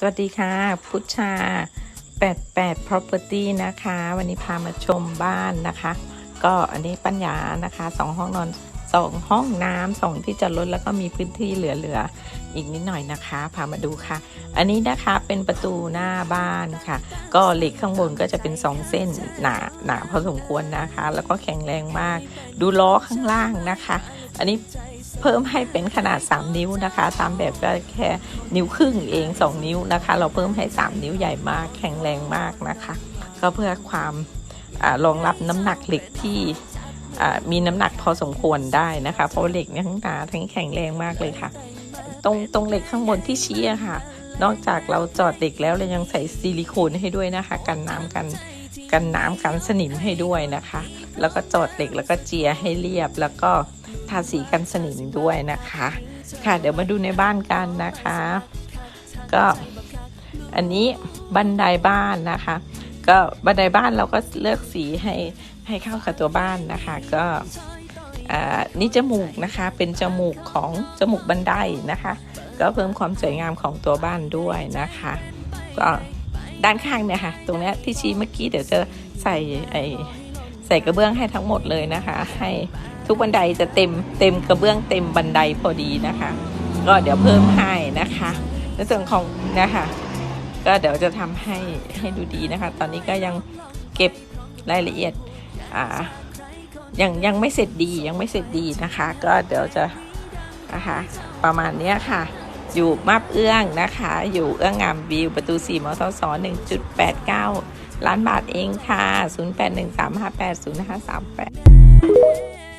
สวัสดีค่ะ พุชชา 88 property นะคะ วันนี้พามาชมบ้านนะคะ ก็อันนี้ปัญญานะคะสองห้องนอนสองห้องน้ำสองที่จอดรถแล้วก็มีพื้นที่เหลือๆอีกนิดหน่อยนะคะ พามาดูค่ะ อันนี้นะคะเป็นประตูหน้าบ้านค่ะ ก็เหล็กข้างบนก็จะเป็น2เส้นหนาหนาพอสมควรนะคะ แล้วก็แข็งแรงมาก ดูล้อข้างล่างนะคะ อันนี้ เพิ่มให้เป็นขนาด 3 นิ้วนะคะ ตามแบบก็แค่นิ้วครึ่งเอง 2 นิ้วนะคะ เราเพิ่มให้ 3 นิ้วใหญ่มากแข็งแรงมากนะคะ ก็เพื่อความอรองรับน้ำหนักเหล็กที่มีน้ำหนักพอสมควรได้นะคะ เพราะเหล็กเนี่ยทั้งหนาทั้งแข็งแรงมากเลยค่ะ ตรงตรงเหล็กข้างบนที่ชี้ค่ะ นอกจากเราจอดเหล็กแล้วเรายังใส่ซิลิโคนให้ด้วยนะคะ กันน้ำกันกันน้ำกันสนิมให้ด้วยนะคะ แล้วก็จอดเหล็กแล้วก็เจียให้เรียบแล้วก็ ทาสีกันสนิมด้วยนะคะ ค่ะเดี๋ยวมาดูในบ้านกันนะคะ ก็อันนี้บันไดบ้านนะคะ ก็บันไดบ้านเราก็เลือกสีให้ให้เข้ากับตัวบ้านนะคะ ก็อ่านี่จมูกนะคะเป็นจมูกของจมูกบันไดนะคะ ก็เพิ่มความสวยงามของตัวบ้านด้วยนะคะก็ด้านข้างเนี่ยค่ะ ตรงนี้ที่ชี้เมื่อกี้เดี๋ยวจะใส่ไอใส่กระเบื้องให้ทั้งหมดเลยนะคะ ให้ ทุกบันไดจะเต็มเต็มกระเบื้องเต็มบันไดพอดีนะคะ ก็เดี๋ยวเพิ่มให้นะคะในส่วนของนะคะก็เดี๋ยวจะทำให้ให้ดูดีนะคะ ตอนนี้ก็ยังเก็บรายละเอียดอ่ายังยังไม่เสร็จดียังไม่เสร็จดีนะคะ ก็เดี๋ยวจะนะคะประมาณเนี้ยค่ะ อยู่มาบเอื้องนะคะ อยู่เอื้องงามวิวประตู4มทศ1.89 ล้านบาทเองค่ะ 0813580538